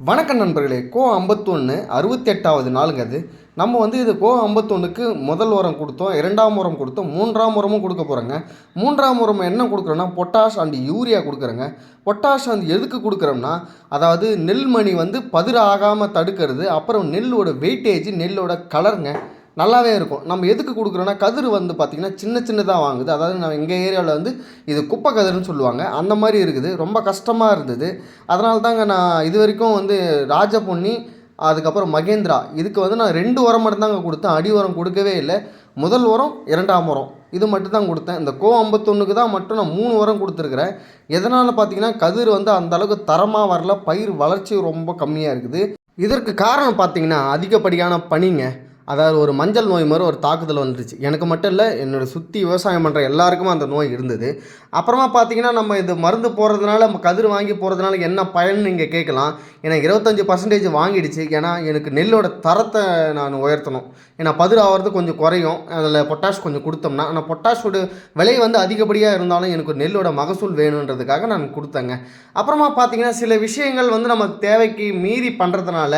வணக்கம் நண்பர்களே கோ ஐம்பத்தொன்று அறுபத்தெட்டாவது நாளுங்க அது. நம்ம வந்து இது கோ ஐம்பத்தொன்றுக்கு முதல் உரம் கொடுத்தோம் இரண்டாம் உரம் கொடுத்தோம் மூன்றாம் உரமும் கொடுக்க போகிறோங்க மூன்றாம் உரம் என்ன கொடுக்குறோன்னா பொட்டாஷ் அண்ட் யூரியா கொடுக்குறோங்க. பொட்டாஷ் அண்ட் எதுக்கு கொடுக்குறோம்னா அதாவது நெல்மணி வந்து பதிர ஆகாமல் தடுக்கிறது அப்புறம் நெல்லோட வெயிட்டேஜ் நெல்லோட கலருங்க நல்லாவே இருக்கும். நம்ம எதுக்கு கொடுக்குறோன்னா கதிர் வந்து பார்த்திங்கன்னா சின்ன சின்னதாக வாங்குது. அதாவது நம்ம எங்கள் ஏரியாவில் வந்து இது குப்பை கதிர்னு சொல்லுவாங்க. அந்த மாதிரி இருக்குது. ரொம்ப கஷ்டமாக இருந்தது. அதனால தாங்க நான் இது வரைக்கும் வந்து ராஜபொன்னி அதுக்கப்புறம் மகேந்திரா இதுக்கு வந்து நான் ரெண்டு உரம் மட்டும்தாங்க கொடுத்தேன். அடி உரம் கொடுக்கவே இல்லை. முதல் உரம் இரண்டாம் உரம். இது மட்டும் தான் கொடுத்தேன். இந்த கோ ஐம்பத்தொன்றுக்கு தான் மட்டும் நான் மூணு உரம் கொடுத்துருக்குறேன். எதனால் பார்த்தீங்கன்னா கதிர் வந்து அந்த அளவுக்கு தரமாக வரல. பயிர் வளர்ச்சி ரொம்ப கம்மியாக இருக்குது. இதற்கு காரணம் பார்த்தீங்கன்னா அதிகப்படியான பனிங்க. அதாவது ஒரு மஞ்சள் நோய் மாதிரி ஒரு தாக்குதல் வந்துருச்சு. எனக்கு மட்டும் இல்லை என்னோடய சுற்றி விவசாயம் பண்ணுற எல்லாருக்குமே அந்த நோய் இருந்தது. அப்புறமா பார்த்தீங்கன்னா நம்ம இது மருந்து போடுறதுனால நம்ம கதிர் வாங்கி போகிறதுனால என்ன பயன் நீங்கள் கேட்கலாம். ஏன்னா இருபத்தஞ்சி பர்சன்டேஜ் வாங்கிடுச்சு. ஏன்னா எனக்கு நெல்லோட தரத்தை நான் உயர்த்தணும். ஏன்னா பதிர் ஆகிறது கொஞ்சம் குறையும். அதில் பொட்டாஷ் கொஞ்சம் கொடுத்தோம்னா ஆனால் பொட்டாஷோட விலை வந்து அதிகப்படியாக இருந்தாலும் எனக்கு நெல்லோட மகசூல் வேணுன்றதுக்காக நான் கொடுத்தேங்க. அப்புறமா பார்த்தீங்கன்னா சில விஷயங்கள் வந்து நம்ம தேவைக்கு மீறி பண்ணுறதுனால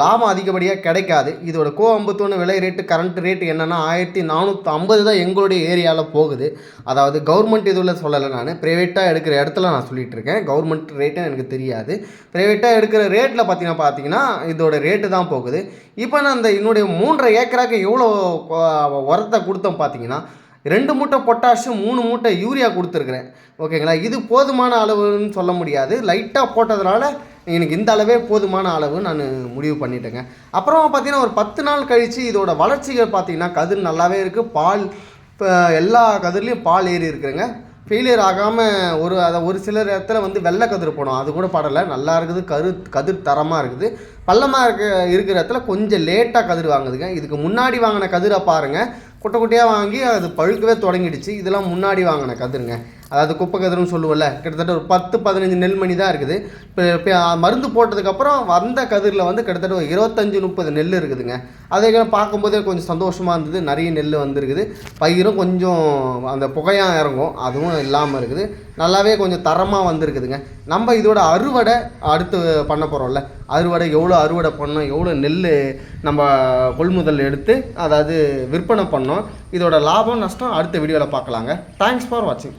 லாபம் அதிகப்படியாக கிடைக்காது. இதோட கோ ஐம்பத்தொன்று விலை ரேட்டு கரண்ட் ரேட்டு என்னென்னா ஆயிரத்தி நானூற்றி ஐம்பது தான் எங்களுடைய ஏரியாவில் போகுது. அதாவது கவர்மெண்ட் இதுவில் சொல்லலை நான். ப்ரைவேட்டாக எடுக்கிற இடத்துல நான் சொல்லிட்டு இருக்கேன். கவர்மெண்ட் ரேட்டு எனக்கு தெரியாது. ப்ரைவேட்டாக எடுக்கிற ரேட்டில் பார்த்தீங்கன்னா பார்த்தீங்கன்னா இதோட ரேட்டு தான் போகுது. இப்போ நான் அந்த என்னுடைய மூன்றரை ஏக்கராக்கு எவ்வளோ உரத்தை கொடுத்தோம் பார்த்தீங்கன்னா ரெண்டு மூட்டை பொட்டாஷும் மூணு மூட்டை யூரியா கொடுத்துருக்குறேன். ஓகேங்களா இது போதுமான அளவுன்னு சொல்ல முடியாது. லைட்டாக போட்டதுனால எனக்கு இந்த அளவே போதுமான அளவு நான் முடிவு பண்ணிட்டேங்க. அப்புறமா பார்த்தீங்கன்னா ஒரு பத்து நாள் கழித்து இதோட வளர்ச்சிகள் பார்த்தீங்கன்னா கதிர் நல்லாவே இருக்குது பால் இப்போ எல்லா கதிர்லேயும் பால் ஏறி இருக்குதுங்க. ஃபெயிலியர் ஆகாமல் ஒரு அதை ஒரு சிலர் இடத்துல வந்து வெள்ளை கதிர் போனோம் அது கூட படலை. நல்லா இருக்குது. கரு கதிர் தரமாக இருக்குது. பள்ளமாக இருக்க இருக்கிற இடத்துல கொஞ்சம் லேட்டாக கதிர் வாங்குதுங்க. இதுக்கு முன்னாடி வாங்கின கதிரை பாருங்கள் குட்டை குட்டையாக வாங்கி அது பழுக்கவே தொடங்கிடுச்சு. இதெல்லாம் முன்னாடி வாங்கின கதிருங்க. அதாவது குப்பை கதிர்னு சொல்லுவோம்ல கிட்டத்தட்ட ஒரு பத்து பதினஞ்சு நெல்மணி தான் இருக்குது. இப்போ மருந்து போட்டதுக்கப்புறம் வந்த கதிரில் வந்து கிட்டத்தட்ட ஒரு இருபத்தஞ்சி முப்பது நெல் இருக்குதுங்க. அதை பார்க்கும்போதே கொஞ்சம் சந்தோஷமாக இருந்தது. நிறைய நெல் வந்திருக்குது. பயிரும் கொஞ்சம் அந்த புகையாக இறங்கும். அதுவும் இல்லாமல் இருக்குது. நல்லாவே கொஞ்சம் தரமாக வந்திருக்குதுங்க. நம்ம இதோட அறுவடை அடுத்து பண்ண போகிறோம்ல அறுவடை எவ்வளோ அறுவடை பண்ணோம் எவ்வளோ நெல் நம்ம கொள்முதல் எடுத்து அதாவது விற்பனை பண்ணோம். இதோட லாபம் நஷ்டம் அடுத்த வீடியோவில் பார்க்கலாங்க. தேங்க்ஸ் ஃபார் வாட்சிங்